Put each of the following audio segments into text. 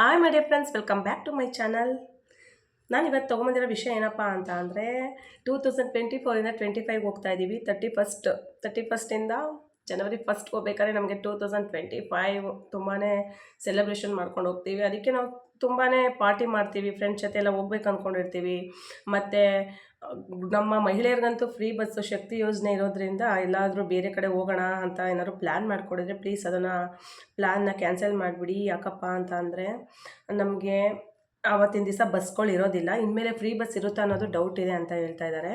Hi my dear friends welcome back to my channel ನಾನು ಇವತ್ತು ತೊಗೊಂಬಂದಿರೋ ವಿಷಯ ಏನಪ್ಪ ಅಂತ ಅಂದರೆ ಟೂ ತೌಸಂಡ್ ಟ್ವೆಂಟಿ ಫೋರಿಂದ ಟ್ವೆಂಟಿ ಫೈವ್ ಹೋಗ್ತಾ ಇದ್ದೀವಿ ತರ್ಟಿ ಫಸ್ಟ್ ತರ್ಟಿ ಫಸ್ಟಿಂದ ಜನವರಿ ಫಸ್ಟ್ ಹೋಗ್ಬೇಕಾದ್ರೆ ನಮಗೆ ಟೂ ತೌಸಂಡ್ ಟ್ವೆಂಟಿ ಫೈವ್ ತುಂಬಾ ಸೆಲೆಬ್ರೇಷನ್ ಮಾಡ್ಕೊಂಡು ಹೋಗ್ತೀವಿ. ಅದಕ್ಕೆ ನಾವು ತುಂಬಾ ಪಾರ್ಟಿ ಮಾಡ್ತೀವಿ ಫ್ರೆಂಡ್ಸ್ ಜೊತೆ ಎಲ್ಲ ಹೋಗ್ಬೇಕು ಅಂದ್ಕೊಂಡಿರ್ತೀವಿ ಮತ್ತು ನಮ್ಮ ಮಹಿಳೆಯರಿಗಂತೂ ಫ್ರೀ ಬಸ್ಸು ಶಕ್ತಿ ಯೋಜನೆ ಇರೋದ್ರಿಂದ ಎಲ್ಲಾದರೂ ಬೇರೆ ಕಡೆ ಹೋಗೋಣ ಅಂತ ಏನಾದ್ರು ಪ್ಲ್ಯಾನ್ ಮಾಡಿಕೊಡಿದ್ರೆ ಪ್ಲೀಸ್ ಅದನ್ನು ಪ್ಲ್ಯಾನ್ನ ಕ್ಯಾನ್ಸಲ್ ಮಾಡಿಬಿಡಿ ಯಾಕಪ್ಪ ಅಂತ ಅಂದರೆ ನಮಗೆ ಆವತ್ತಿನ ದಿವಸ ಬಸ್ಗಳು ಇರೋದಿಲ್ಲ. ಇನ್ಮೇಲೆ ಫ್ರೀ ಬಸ್ ಇರುತ್ತಾ ಅನ್ನೋದು ಡೌಟ್ ಇದೆ ಅಂತ ಹೇಳ್ತಾ ಇದ್ದಾರೆ.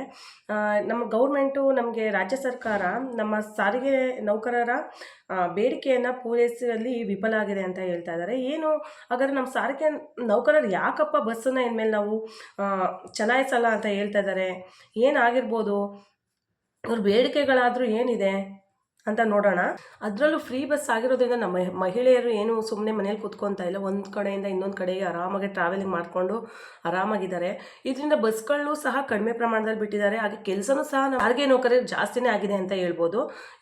ನಮ್ಮ ಗೌರ್ಮೆಂಟು ನಮಗೆ ರಾಜ್ಯ ಸರ್ಕಾರ ನಮ್ಮ ಸಾರಿಗೆ ನೌಕರರ ಬೇಡಿಕೆಯನ್ನು ಪೂರೈಸುವಲ್ಲಿ ವಿಫಲ ಆಗಿದೆ ಅಂತ ಹೇಳ್ತಾ ಇದ್ದಾರೆ. ಏನು, ಹಾಗಾದ್ರೆ ನಮ್ಮ ಸಾರಿಗೆ ನೌಕರರು ಯಾಕಪ್ಪ ಬಸ್ಸನ್ನು ಇನ್ಮೇಲೆ ನಾವು ಚಲಾಯಿಸಲ್ಲ ಅಂತ ಹೇಳ್ತಾ ಇದ್ದಾರೆ? ಏನಾಗಿರ್ಬೋದು ಅವ್ರ ಬೇಡಿಕೆಗಳಾದರೂ ಏನಿದೆ? ಅಂತ ನೋಡೋಣ. ಅದರಲ್ಲೂ ಫ್ರೀ ಬಸ್ ಆಗಿರೋದ್ರಿಂದ ನಮ್ಮ ಮಹಿಳೆಯರು ಏನು ಸುಮ್ಮನೆ ಮನೇಲಿ ಕೂತ್ಕೊತಾ ಇಲ್ಲ. ಒಂದು ಕಡೆಯಿಂದ ಇನ್ನೊಂದು ಕಡೆಗೆ ಆರಾಮಾಗಿ ಟ್ರಾವೆಲಿಂಗ್ ಮಾಡಿಕೊಂಡು ಆರಾಮಾಗಿದ್ದಾರೆ. ಇದರಿಂದ ಬಸ್ಗಳು ಸಹ ಕಡಿಮೆ ಪ್ರಮಾಣದಲ್ಲಿ ಬಿಟ್ಟಿದ್ದಾರೆ. ಹಾಗೆ ಕೆಲಸನೂ ಸಹ ಸಾರಿಗೆ ನೌಕರರು ಜಾಸ್ತಿನೇ ಆಗಿದೆ ಅಂತ ಹೇಳ್ಬೋದು.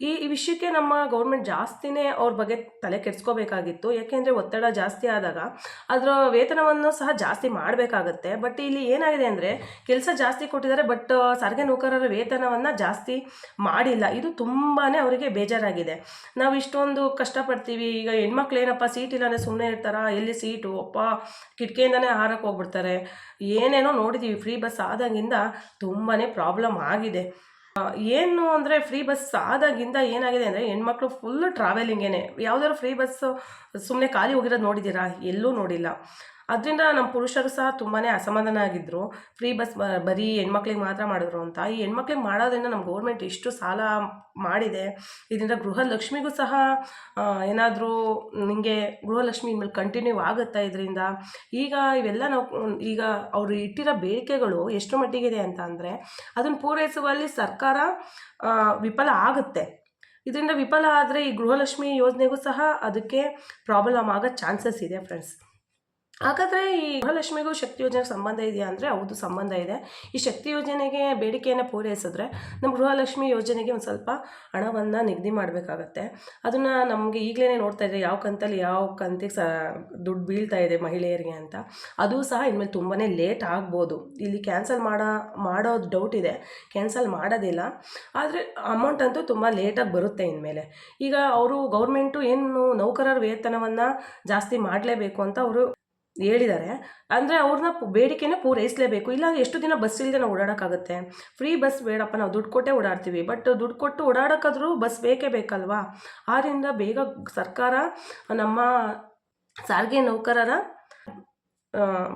ಈ ವಿಷಯಕ್ಕೆ ನಮ್ಮ ಗೌರ್ಮೆಂಟ್ ಜಾಸ್ತಿನೇ ಅವ್ರ ಬಗ್ಗೆ ತಲೆ ಕೆಡಿಸ್ಕೋಬೇಕಾಗಿತ್ತು. ಯಾಕೆಂದರೆ ಒತ್ತಡ ಜಾಸ್ತಿ ಆದಾಗ ಅದರ ವೇತನವನ್ನು ಸಹ ಜಾಸ್ತಿ ಮಾಡಬೇಕಾಗತ್ತೆ. ಬಟ್ ಇಲ್ಲಿ ಏನಾಗಿದೆ ಅಂದರೆ ಕೆಲಸ ಜಾಸ್ತಿ ಕೊಟ್ಟಿದ್ದಾರೆ, ಬಟ್ ಸಾರಿಗೆ ನೌಕರರ ವೇತನವನ್ನು ಜಾಸ್ತಿ ಮಾಡಿಲ್ಲ. ಇದು ತುಂಬಾ ಅವರಿಗೆ ಬೇಜಾರಾಗಿದೆ. ನಾವು ಇಷ್ಟೊಂದು ಕಷ್ಟಪಡ್ತೀವಿ. ಈಗ ಹೆಣ್ಮಕ್ಳು ಏನಪ್ಪ, ಸೀಟ್ ಇಲ್ಲಾಂದರೆ ಸುಮ್ಮನೆ ಇರ್ತಾರಾ? ಎಲ್ಲಿ ಸೀಟು? ಅಪ್ಪ ಕಿಟಕಿಯಿಂದನೇ ಹಾರಕ್ಕೆ ಹೋಗ್ಬಿಡ್ತಾರೆ. ಏನೇನೋ ನೋಡಿದ್ದೀವಿ ಫ್ರೀ ಬಸ್ ಆದಾಗಿಂದ ತುಂಬಾ ಪ್ರಾಬ್ಲಮ್ ಆಗಿದೆ. ಏನು ಅಂದರೆ ಫ್ರೀ ಬಸ್ ಆದಾಗಿಂದ ಏನಾಗಿದೆ ಅಂದರೆ ಹೆಣ್ಮಕ್ಳು ಫುಲ್ ಟ್ರಾವೆಲಿಂಗೇನೆ ಯಾವುದಾದ್ರು ಫ್ರೀ ಬಸ್ಸು ಸುಮ್ಮನೆ ಖಾಲಿ ಹೋಗಿರೋದು ನೋಡಿದ್ದೀರಾ ಎಲ್ಲೂ ನೋಡಿಲ್ಲ. ಅದರಿಂದ ನಮ್ಮ ಪುರುಷರು ಸಹ ತುಂಬಾ ಅಸಮಾಧಾನ ಆಗಿದ್ದರು ಫ್ರೀ ಬಸ್ ಬರೀ ಹೆಣ್ಮಕ್ಳಿಗೆ ಮಾತ್ರ ಮಾಡಿದ್ರು ಅಂತ. ಈ ಹೆಣ್ಮಕ್ಳಿಗೆ ಮಾಡೋದ್ರಿಂದ ನಮ್ಮ ಗೌರ್ಮೆಂಟ್ ಎಷ್ಟು ಸಾಲ ಮಾಡಿದೆ. ಇದರಿಂದ ಗೃಹಲಕ್ಷ್ಮಿಗೂ ಸಹ ಏನಾದರೂ ನಿಮಗೆ ಗೃಹಲಕ್ಷ್ಮಿ ಇನ್ಮೇಲೆ ಕಂಟಿನ್ಯೂ ಆಗುತ್ತಾ ಇದರಿಂದ? ಈಗ ಇವೆಲ್ಲ ನಾವು, ಈಗ ಅವರು ಇಟ್ಟಿರೋ ಬೇಡಿಕೆಗಳು ಎಷ್ಟು ಮಟ್ಟಿಗಿದೆ ಅಂತ ಅಂದರೆ ಅದನ್ನು ಪೂರೈಸುವಲ್ಲಿ ಸರ್ಕಾರ ವಿಫಲ ಆಗುತ್ತೆ. ಇದರಿಂದ ವಿಫಲ ಆದರೆ ಈ ಗೃಹಲಕ್ಷ್ಮಿ ಯೋಜನೆಗೂ ಸಹ ಅದಕ್ಕೆ ಪ್ರಾಬ್ಲಮ್ ಆಗೋ ಚಾನ್ಸಸ್ ಇದೆ ಫ್ರೆಂಡ್ಸ್. ಹಾಗಾದರೆ ಈ ಗೃಹಲಕ್ಷ್ಮಿಗೂ ಶಕ್ತಿ ಯೋಜನೆಗೆ ಸಂಬಂಧ ಇದೆಯಾ ಅಂದರೆ ಹೌದು, ಸಂಬಂಧ ಇದೆ. ಈ ಶಕ್ತಿ ಯೋಜನೆಗೆ ಬೇಡಿಕೆಯನ್ನು ಪೂರೈಸಿದ್ರೆ ನಮ್ಮ ಗೃಹಲಕ್ಷ್ಮಿ ಯೋಜನೆಗೆ ಒಂದು ಸ್ವಲ್ಪ ಹಣವನ್ನು ನಿಗದಿ ಮಾಡಬೇಕಾಗತ್ತೆ. ಅದನ್ನು ನಮಗೆ ಈಗಲೇ ನೋಡ್ತಾ ಇದ್ದಾರೆ ಯಾವ ಕಂತಲ್ಲಿ ಯಾವ ಕಂತಿಗೆ ಸ ದುಡ್ಡು ಬೀಳ್ತಾ ಇದೆ ಮಹಿಳೆಯರಿಗೆ ಅಂತ. ಅದು ಸಹ ಇನ್ಮೇಲೆ ತುಂಬಾ ಲೇಟ್ ಆಗ್ಬೋದು. ಇಲ್ಲಿ ಕ್ಯಾನ್ಸಲ್ ಮಾಡೋ ಮಾಡೋ ಡೌಟ್ ಇದೆ. ಕ್ಯಾನ್ಸಲ್ ಮಾಡೋದಿಲ್ಲ. ಆದರೆ ಅಮೌಂಟ್ ಅಂತೂ ತುಂಬ ಲೇಟಾಗಿ ಬರುತ್ತೆ ಇನ್ಮೇಲೆ. ಈಗ ಅವರು ಗೌರ್ಮೆಂಟು ಏನು ನೌಕರರ ವೇತನವನ್ನು ಜಾಸ್ತಿ ಮಾಡಲೇಬೇಕು ಅಂತ ಅವರು ಹೇಳಿದ್ದಾರೆ. ಅಂದರೆ ಅವ್ರನ್ನ ಬೇಡಿಕೆನೇ ಪೂರೈಸಲೇಬೇಕು. ಇಲ್ಲ ಎಷ್ಟು ದಿನ ಬಸ್ ಇಲ್ಲದೆ ಓಡಾಡೋಕ್ಕಾಗುತ್ತೆ? ಫ್ರೀ ಬಸ್ ಬೇಡಪ್ಪ, ನಾವು ದುಡ್ಡು ಕೊಟ್ಟೇ ಓಡಾಡ್ತೀವಿ. ಬಟ್ ದುಡ್ಡು ಕೊಟ್ಟು ಓಡಾಡೋಕ್ಕಾದ್ರೂ ಬಸ್ ಬೇಕೇ ಬೇಕಲ್ವಾ? ಆದ್ದರಿಂದ ಬೇಗ ಸರ್ಕಾರ ನಮ್ಮ ಸಾರಿಗೆ ನೌಕರರ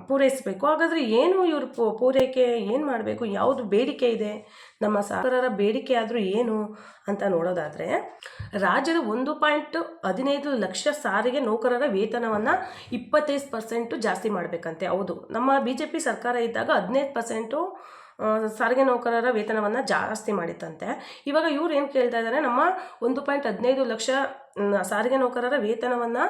ಪೂರೈಸಬೇಕು. ಹಾಗಾದರೆ ಏನು ಇವ್ರ ಪೂರೈಕೆ, ಏನು ಮಾಡಬೇಕು? ಯಾವುದು ಬೇಡಿಕೆ ಇದೆ? ನಮ್ಮ ಸಾಗರರ ಬೇಡಿಕೆ ಆದರೂ ಏನು ಅಂತ ನೋಡೋದಾದರೆ, ರಾಜ್ಯದ ಒಂದು ಪಾಯಿಂಟ್ ಹದಿನೈದು ಲಕ್ಷ ಸಾರಿಗೆ ನೌಕರರ ವೇತನವನ್ನು ಇಪ್ಪತ್ತೈದು ಪರ್ಸೆಂಟು ಜಾಸ್ತಿ ಮಾಡಬೇಕಂತೆ. ಹೌದು. ನಮ್ಮ ಬಿ ಜೆ ಪಿ ಸರ್ಕಾರ ಇದ್ದಾಗ ಹದಿನೈದು ಪರ್ಸೆಂಟು ಸಾರಿಗೆ ನೌಕರರ ವೇತನವನ್ನು ಜಾಸ್ತಿ ಮಾಡಿತ್ತಂತೆ. ಇವಾಗ ಇವ್ರು ಏನು ಕೇಳ್ತಾ ಇದ್ದಾರೆ ನಮ್ಮ ಒಂದು ಪಾಯಿಂಟ್ ಹದಿನೈದು ಲಕ್ಷ ಸಾರಿಗೆ ನೌಕರರ ವೇತನವನ್ನು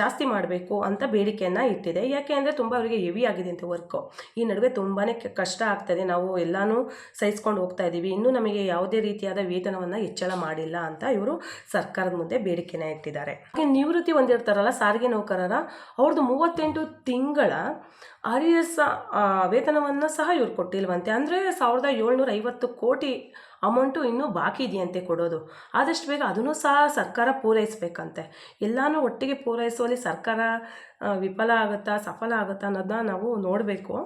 ಜಾಸ್ತಿ ಮಾಡಬೇಕು ಅಂತ ಬೇಡಿಕೆಯನ್ನು ಇಟ್ಟಿದೆ. ಯಾಕೆ ಅಂದರೆ ತುಂಬ ಅವರಿಗೆ ಹೆವಿ ಆಗಿದೆ ಅಂತ ವರ್ಕು ಈ ನಡುವೆ ತುಂಬಾ ಕಷ್ಟ ಆಗ್ತದೆ. ನಾವು ಎಲ್ಲನೂ ಸಹಿಸ್ಕೊಂಡು ಹೋಗ್ತಾ ಇದ್ದೀವಿ. ಇನ್ನೂ ನಮಗೆ ಯಾವುದೇ ರೀತಿಯಾದ ವೇತನವನ್ನು ಹೆಚ್ಚಳ ಮಾಡಿಲ್ಲ ಅಂತ ಇವರು ಸರ್ಕಾರದ ಮುಂದೆ ಬೇಡಿಕೆನ ಇಟ್ಟಿದ್ದಾರೆ. ನಿವೃತ್ತಿ ಹೊಂದಿರ್ತಾರಲ್ಲ ಸಾರಿಗೆ ನೌಕರರ ಅವ್ರದ್ದು ಮೂವತ್ತೆಂಟು ತಿಂಗಳ ಆರಿಯಸ್ ವೇತನವನ್ನು ಸಹ ಇವ್ರು ಕೊಟ್ಟಿಲ್ವಂತೆ. ಅಂದರೆ ಸಾವಿರದ ಏಳ್ನೂರ ಐವತ್ತು ಕೋಟಿ ಅಮೌಂಟು ಇನ್ನೂ ಬಾಕಿ ಇದೆಯಂತೆ ಕೊಡೋದು. ಆದಷ್ಟು ಬೇಗ ಅದನ್ನು ಸಹ ಸರ್ಕಾರ ಪೂರೈಸಬೇಕಂತೆ. ಎಲ್ಲನೂ ಒಟ್ಟಿಗೆ ಪೂರೈಸುವಲ್ಲಿ ಸರ್ಕಾರ ವಿಫಲ ಆಗುತ್ತಾ, ಸಫಲ ಆಗುತ್ತಾ ಅನ್ನೋದನ್ನ ನಾವು ನೋಡಬೇಕು.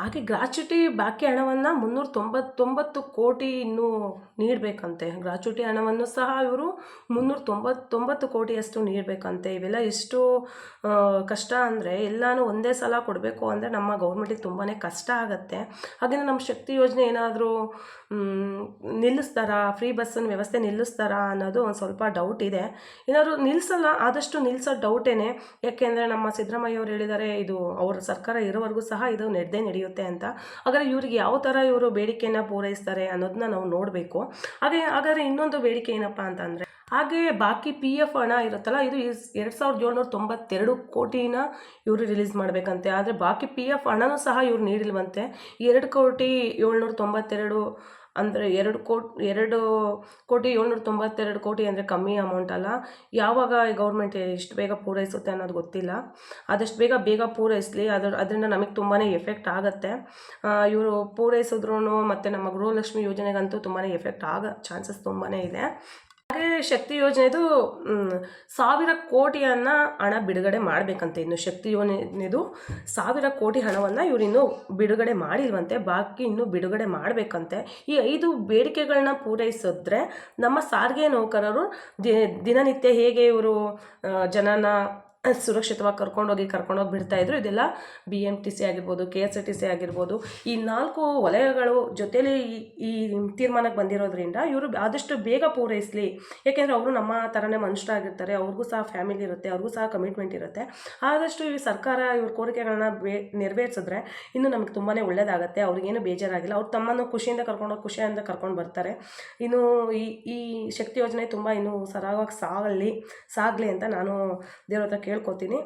ಹಾಗೆ ಗ್ರಾಚ್ಯುಟಿ ಬಾಕಿ ಹಣವನ್ನು ಮುನ್ನೂರ ತೊಂಬತ್ತೊಂಬತ್ತು ಕೋಟಿ ಇನ್ನೂ ನೀಡಬೇಕಂತೆ. ಗ್ರಾಚ್ಯುಟಿ ಹಣವನ್ನು ಸಹ ಇವರು ಮುನ್ನೂರ ತೊಂಬತ್ತೊಂಬತ್ತು ಕೋಟಿಯಷ್ಟು ನೀಡಬೇಕಂತೆ. ಇವೆಲ್ಲ ಎಷ್ಟು ಕಷ್ಟ ಅಂದರೆ ಎಲ್ಲನೂ ಒಂದೇ ಸಲ ಕೊಡಬೇಕು ಅಂದರೆ ನಮ್ಮ ಗೌರ್ಮೆಂಟಿಗೆ ತುಂಬಾ ಕಷ್ಟ ಆಗುತ್ತೆ. ಹಾಗೆಯೇ ನಮ್ಮ ಶಕ್ತಿ ಯೋಜನೆ ಏನಾದರೂ ನಿಲ್ಲಿಸ್ತಾರಾ? ಫ್ರೀ ಬಸ್ಸಿನ ವ್ಯವಸ್ಥೆ ನಿಲ್ಲಿಸ್ತಾರಾ ಅನ್ನೋದು ಒಂದು ಸ್ವಲ್ಪ ಡೌಟ್ ಇದೆ. ಏನಾದರೂ ನಿಲ್ಲಿಸಲ್ಲ ಆದಷ್ಟು ನಿಲ್ಲಿಸೋ ಡೌಟೇನೆ ಯಾಕೆಂದರೆ ನಮ್ಮ ಸಿದ್ದರಾಮಯ್ಯ ಅವರು ಹೇಳಿದ್ದಾರೆ ಇದು ಅವ್ರ ಸರ್ಕಾರ ಇರೋವರೆಗೂ ಸಹ ಇದು ನಡೆದೇ ನಡೆಯುತ್ತೆ. ಅಂತ. ಹಾಗಾದರೆ ಇವರಿಗೆ ಯಾವ ಥರ ಇವರು ಬೇಡಿಕೆಯನ್ನು ಪೂರೈಸ್ತಾರೆ ಅನ್ನೋದನ್ನ ನಾವು ನೋಡಬೇಕು. ಹಾಗೆ, ಹಾಗಾದರೆ ಇನ್ನೊಂದು ಬೇಡಿಕೆ ಏನಪ್ಪ ಅಂತಂದರೆ, ಹಾಗೆ ಬಾಕಿ ಪಿ ಎಫ್ ಹಣ ಇರುತ್ತಲ್ಲ, ಇದು ಎರಡು ಸಾವಿರದ ಏಳ್ನೂರ ತೊಂಬತ್ತೆರಡು ಕೋಟಿನ ಇವರು ರಿಲೀಸ್ ಮಾಡಬೇಕಂತೆ. ಆದರೆ ಬಾಕಿ ಪಿ ಎಫ್ ಹಣನೂ ಸಹ ಇವ್ರು ನೀಡಿಲ್ವಂತೆ. ಎರಡು ಕೋಟಿ ಏಳ್ನೂರ ತೊಂಬತ್ತೆರಡು ಅಂದರೆ ಎರಡು ಕೋಟಿ ಎರಡು ಕೋಟಿ ಏಳ್ನೂರ ತೊಂಬತ್ತೆರಡು ಕೋಟಿ ಅಂದರೆ ಕಮ್ಮಿ ಅಮೌಂಟ್ ಅಲ್ಲ. ಯಾವಾಗ ಗೌರ್ಮೆಂಟ್ ಎಷ್ಟು ಬೇಗ ಪೂರೈಸುತ್ತೆ ಅನ್ನೋದು ಗೊತ್ತಿಲ್ಲ. ಆದಷ್ಟು ಬೇಗ ಬೇಗ ಪೂರೈಸಲಿ. ಅದ್ರ, ಅದರಿಂದ ನಮಗೆ ತುಂಬಾ ಎಫೆಕ್ಟ್ ಆಗುತ್ತೆ. ಇವರು ಪೂರೈಸಿದ್ರು ಮತ್ತು ನಮ್ಮ ಗೃಹಲಕ್ಷ್ಮಿ ಯೋಜನೆಗಂತೂ ತುಂಬಾ ಎಫೆಕ್ಟ್ ಆಗೋ ಚಾನ್ಸಸ್ ತುಂಬಾ ಇದೆ. ಹಾಗೆ ಶಕ್ತಿ ಯೋಜನೆದು ಸಾವಿರ ಕೋಟಿಯನ್ನು ಹಣ ಬಿಡುಗಡೆ ಮಾಡಬೇಕಂತೆ. ಇನ್ನು ಶಕ್ತಿ ಯೋಜನೆದು ಸಾವಿರ ಕೋಟಿ ಹಣವನ್ನು ಇವರು ಬಿಡುಗಡೆ ಮಾಡಿರುವಂತೆ ಬಾಕಿ ಇನ್ನೂ ಬಿಡುಗಡೆ ಮಾಡಬೇಕಂತೆ. ಈ ಐದು ಬೇಡಿಕೆಗಳನ್ನ ಪೂರೈಸಿದ್ರೆ ನಮ್ಮ ಸಾರಿಗೆ ನೌಕರರು ದಿನನಿತ್ಯ ಹೇಗೆ ಇವರು ಜನನ ಸುರಕ್ಷಿತವಾಗಿ ಕರ್ಕೊಂಡೋಗಿ ಕರ್ಕೊಂಡೋಗಿ ಬಿಡ್ತಾ ಇದ್ರು. ಇದೆಲ್ಲ ಬಿ ಎಂ ಟಿ ಸಿ ಆಗಿರ್ಬೋದು K S R T C ಆಗಿರ್ಬೋದು. ಈ ನಾಲ್ಕು ವಲಯಗಳು ಜೊತೆಯಲ್ಲಿ ಈ- ತೀರ್ಮಾನಕ್ಕೆ ಬಂದಿರೋದ್ರಿಂದ ಇವರು ಆದಷ್ಟು ಬೇಗ ಪೂರೈಸಲಿ. ಏಕೆಂದರೆ ಅವರು ನಮ್ಮ ಥರನೇ ಮನುಷ್ಯರಾಗಿರ್ತಾರೆ. ಅವ್ರಿಗೂ ಸಹ ಫ್ಯಾಮಿಲಿ ಇರುತ್ತೆ, ಅವ್ರಿಗೂ ಸಹ ಕಮಿಟ್ಮೆಂಟ್ ಇರುತ್ತೆ. ಆದಷ್ಟು ಈ ಸರ್ಕಾರ ಇವ್ರ ಕೋರಿಕೆಗಳನ್ನ ಬೇ, ನೆರವೇರಿಸಿದ್ರೆ ಇನ್ನು ನಮಗೆ ತುಂಬಾ ಒಳ್ಳೆಯದಾಗುತ್ತೆ ಅವ್ರಿಗೇನು ಬೇಜಾರಾಗಿಲ್ಲ. ಅವ್ರು ತಮ್ಮನ್ನು ಖುಷಿಯಿಂದ ಕರ್ಕೊಂಡೋಗಿ ಖುಷಿಯಿಂದ ಕರ್ಕೊಂಡು ಬರ್ತಾರೆ. ಇನ್ನು ಈ ಈ ಶಕ್ತಿ ಯೋಜನೆ ತುಂಬ ಇನ್ನೂ ಸರಾಗವಾಗಿ ಸಾಗಲಿ ಸಾಗಲಿ ಅಂತ ನಾನು ದೇವ್ರ ಹತ್ರ ಕೇಳ್ಕೊತೀನಿ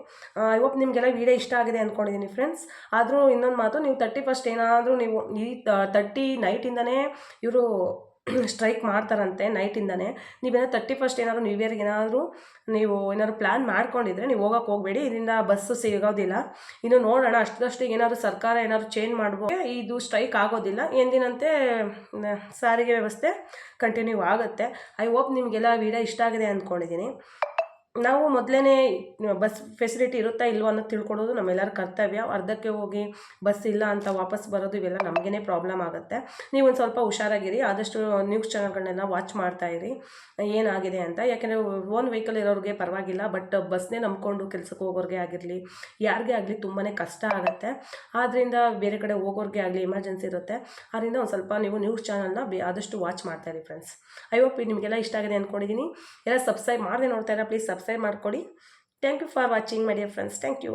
ಹೋಪ್ ನಿಮಗೆಲ್ಲ ವಿಡಿಯೋ ಇಷ್ಟ ಆಗಿದೆ ಅಂದ್ಕೊಂಡಿದ್ದೀನಿ ಫ್ರೆಂಡ್ಸ್ ಆದರೂ ಇನ್ನೊಂದು ಮಾತು, ನೀವು ತರ್ಟಿ ಫಸ್ಟ್ ಏನಾದರೂ ನೀವು ಈ ತರ್ಟಿ ನೈಟಿಂದನೇ ಇವರು ಸ್ಟ್ರೈಕ್ ಮಾಡ್ತಾರಂತೆ ನೈಟಿಂದನೇ ನೀವೇನೋ ತರ್ಟಿ ಫಸ್ಟ್ ಏನಾದರೂ ನ್ಯೂ ಇಯರ್ಗೆ ಏನಾದರೂ ನೀವು ಏನಾದ್ರು ಪ್ಲ್ಯಾನ್ ಮಾಡ್ಕೊಂಡಿದ್ರೆ ನೀವು ಹೋಗೋಕೆ ಹೋಗಬೇಡಿ. ಇದರಿಂದ ಬಸ್ಸು ಸಿಗೋದಿಲ್ಲ. ಇನ್ನು ನೋಡೋಣ ಅಷ್ಟದಷ್ಟು ಏನಾದರೂ ಸರ್ಕಾರ ಏನಾದರೂ ಚೇಂಜ್ ಮಾಡ್ಬೋದು ಇದು ಸ್ಟ್ರೈಕ್ ಆಗೋದಿಲ್ಲ. ಎಂದಿನಂತೆ ಸಾರಿಗೆ ವ್ಯವಸ್ಥೆ ಕಂಟಿನ್ಯೂ ಆಗುತ್ತೆ. ಐ ಹೋಪ್ ನಿಮಗೆಲ್ಲ ವಿಡಿಯೋ ಇಷ್ಟ ಆಗಿದೆ ಅಂದ್ಕೊಂಡಿದ್ದೀನಿ ನಾವು ಮೊದಲೇ ಬಸ್ ಫೆಸಿಲಿಟಿ ಇರುತ್ತಾ ಇಲ್ವೋ ಅನ್ನೋದು ತಿಳ್ಕೊಡೋದು ನಮ್ಮೆಲ್ಲರ ಕರ್ತವ್ಯ. ಅರ್ಧಕ್ಕೆ ಹೋಗಿ ಬಸ್ ಇಲ್ಲ ಅಂತ ವಾಪಸ್ ಬರೋದು ಇವೆಲ್ಲ ನಮಗೇ ಪ್ರಾಬ್ಲಮ್ ಆಗುತ್ತೆ. ನೀವು ಒಂದು ಸ್ವಲ್ಪ ಹುಷಾರಾಗಿರಿ, ಆದಷ್ಟು ನ್ಯೂಸ್ ಚಾನಲ್ಗಳನ್ನೆಲ್ಲ ವಾಚ್ ಮಾಡ್ತಾ ಇರಿ. ಏನಾಗಿದೆ ಅಂತ. ಯಾಕೆಂದರೆ ಓನ್ ವೆಹಿಕಲ್ ಇರೋರಿಗೆ ಪರವಾಗಿಲ್ಲ ಬಟ್ ಬಸ್ನೇ ನಂಬ್ಕೊಂಡು ಕೆಲಸಕ್ಕೆ ಹೋಗೋರಿಗೆ ಆಗಿರಲಿ, ಯಾರಿಗೇ ಆಗಲಿ ತುಂಬಾ ಕಷ್ಟ ಆಗುತ್ತೆ. ಆದ್ದರಿಂದ ಬೇರೆ ಕಡೆ ಹೋಗೋರಿಗೆ ಆಗಲಿ ಎಮರ್ಜೆನ್ಸಿ ಇರುತ್ತೆ. ಆದ್ದರಿಂದ ಒಂದು ಸ್ವಲ್ಪ ನೀವು ನ್ಯೂಸ್ ಚಾನಲ್ನ ಆದಷ್ಟು ವಾಚ್ ಮಾಡ್ತಾ ಇರಿ ಫ್ರೆಂಡ್ಸ್ ಐ ಹೋಪ್ ನಿಮಗೆಲ್ಲ ಇಷ್ಟ ಆಗಿದೆ ಅಂದ್ಕೊಂಡಿದ್ದೀನಿ ಎಲ್ಲ ಸಬ್ಸ್ಕ್ರೈಬ್ ಮಾಡದೆ ನೋಡ್ತಾ ಇರೋ ಪ್ಲೀಸ್ ಸಬ್ಸ್ಕ್ರೈಬ್ ಮಾಡ್ಕೊಡಿ. Thank you for watching my dear friends thank you